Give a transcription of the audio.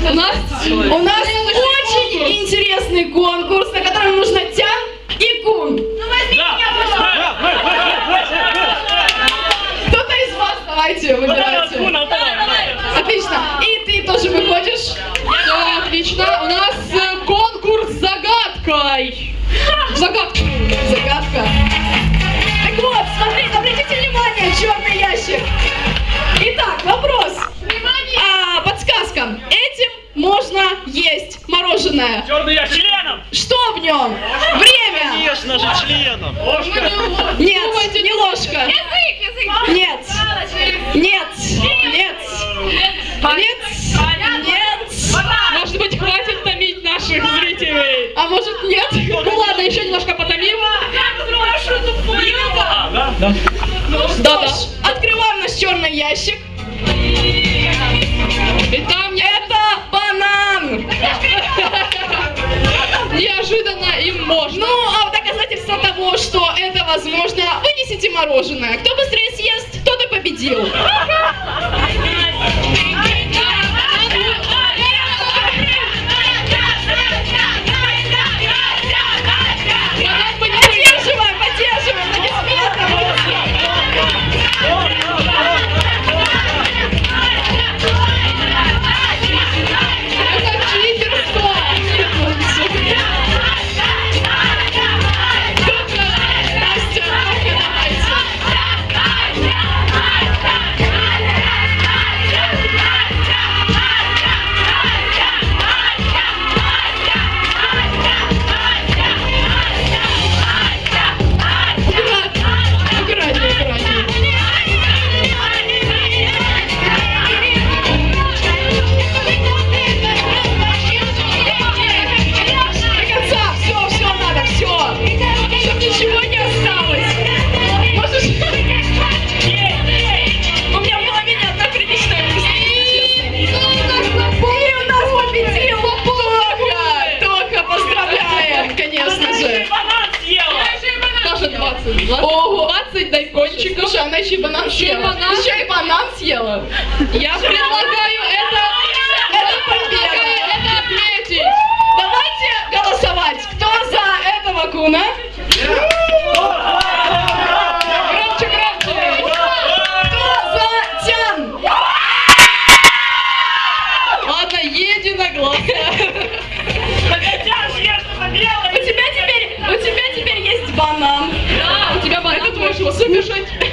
У нас У нас очень интересный конкурс, на котором нужно тян и кун. Кто-то из вас, давайте, выбирайте. Отлично. И ты тоже выходишь. Все отлично. У нас э, конкурс с загадкой. Загадка. Загадка. Так вот, смотрите, обратите внимание, черный ящик. Итак, вопрос. А, подсказка. Можно есть мороженое. Черный я членом! Что в нем? Время. Конечно же, членом. Нет, не ложка. Нет. Нет. Нет. Нет. Нет. Может быть, хватит томить наших зрителей? А может нет? Ну ладно, еще немножко потомим. А, да? Да. Что ж, открываем наш черный ящик. Ну, а в доказательство того, что это возможно, вынесите мороженое. Кто быстрее съест, тот и победил. 20. 20, Ого. 20 дайкончиков. Слушай, она еще и банан Еще съела. банан. Еще и банан съела. Я предлагаю это... Это победа. Это отметить. Давайте голосовать. Кто за этого куна? У тебя